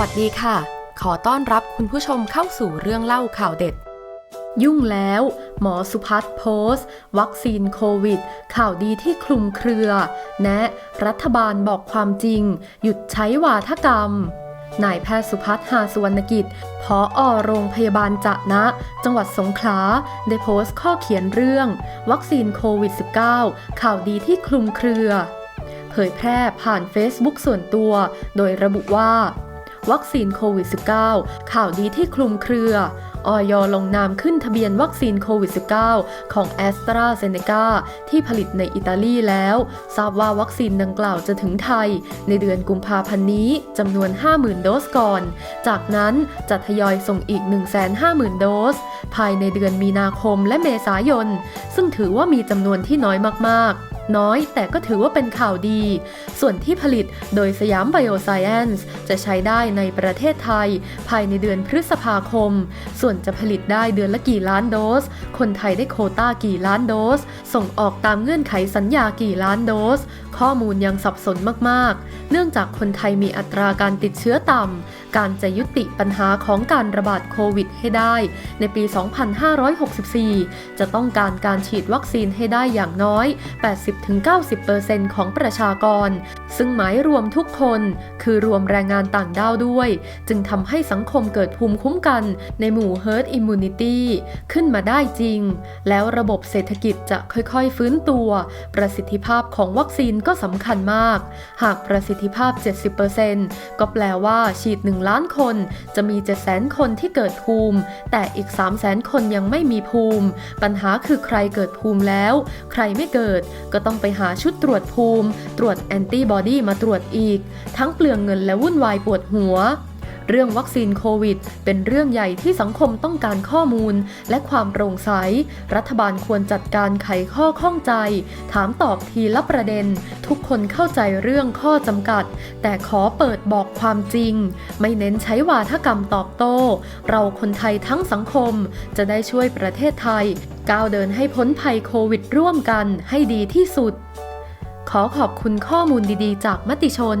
วัสดีค่ะ ขอต้อนรับคุณผู้ชมเข้าสู่เรื่องเล่าข่าวเด็ด ยุ่งแล้ว หมอสุพัฒน์โพสต์ วัคซีนโควิด ข่าวดีที่คลุมเครือ แนะ รัฐบาลบอกความจริง หยุดใช้วาทกรรมนายแพทย์สุพัฒน์หาสุวรรณกิจพออโรงพยาบาลจะนะ จังหวัดสงขลา ได้โพสต์ข้อเขียนเรื่อง วัคซีนโควิด -19 ข่าวดีที่คลุมเครือ เผยแพร่ผ่าน Facebook ส่วนตัว โดยระบุว่า วัคซีนโควิด -19 ข่าวดีที่คลุมเครือออยลงนามขึ้นทะเบียนวัคซีนโควิด -19 ของ a s t r a z เซ e c a ที่ผลิตในอิตาลีแล้ว ทราบว่าวัคซีนดังกล่าวจะถึงไทย ในเดือนกุมภาพันธ์นี้จำนวน 50,000 โดสก่อน จากนั้นจะทยอยส่งอีก 150,000 โดส ภายในเดือนมีนาคมและเมษายน ซึ่งถือว่ามีจำนวนที่น้อยมากๆ น้อย แต่ก็ถือว่าเป็นข่าวดี ส่วนที่ผลิตโดยสยามไบโอไซเอนซ์จะใช้ได้ในประเทศไทย ภายในเดือนพฤษภาคม ส่วนจะผลิตได้เดือนละกี่ล้านโดส คนไทยได้โคต้ากี่ล้านโดส ส่งออกตามเงื่อนไขสัญญากี่ล้านโดส ข้อมูลยังสับสนมาก ๆ เนื่องจากคนไทยมีอัตราการติดเชื้อต่ำ การจะยุติปัญหาของการระบาดโควิดให้ได้ ในปี 2564 จะต้องการการฉีดวัคซีนให้ได้อย่างน้อย 80-90%ของประชากร ซึ่งหมายรวมทุกคนคือรวมแรงงานต่างด้าวด้วย จึงทำให้สังคมเกิดภูมิคุ้มกันในหมู่ herd immunity ขึ้นมาได้จริง แล้วระบบเศรษฐกิจจะค่อยๆ ฟื้นตัว ประสิทธิภาพของวัคซีนก็สำคัญมาก หากประสิทธิภาพ 70%ก็แปลว่าฉีด1ล้านคน จะมี700,000 คนที่เกิดภูมิ แต่อีก300,000 คนยังไม่มีภูมิ ปัญหาคือใครเกิดภูมิแล้ว ใครไม่เกิด ก็ต้องไปหาชุดตรวจภูมิ ตรวจแอนติบอดีมาตรวจอีก ทั้งเปลืองเงินและวุ่นวายปวดหัว เรื่องวัคซีนโควิด เป็นเรื่องใหญ่ที่สังคมต้องการข้อมูล และความโปร่งใส รัฐบาลควรจัดการไขข้อข้องใจ ถามตอบทีละประเด็น ทุกคนเข้าใจเรื่องข้อจำกัด แต่ขอเปิดบอกความจริง ไม่เน้นใช้วาทกรรมตอบโต้ เราคนไทยทั้งสังคม จะได้ช่วยประเทศไทย ก้าวเดินให้พ้นภัยโควิดร่วมกันให้ดีที่สุด ขอขอบคุณข้อมูลดีๆ จากมติชน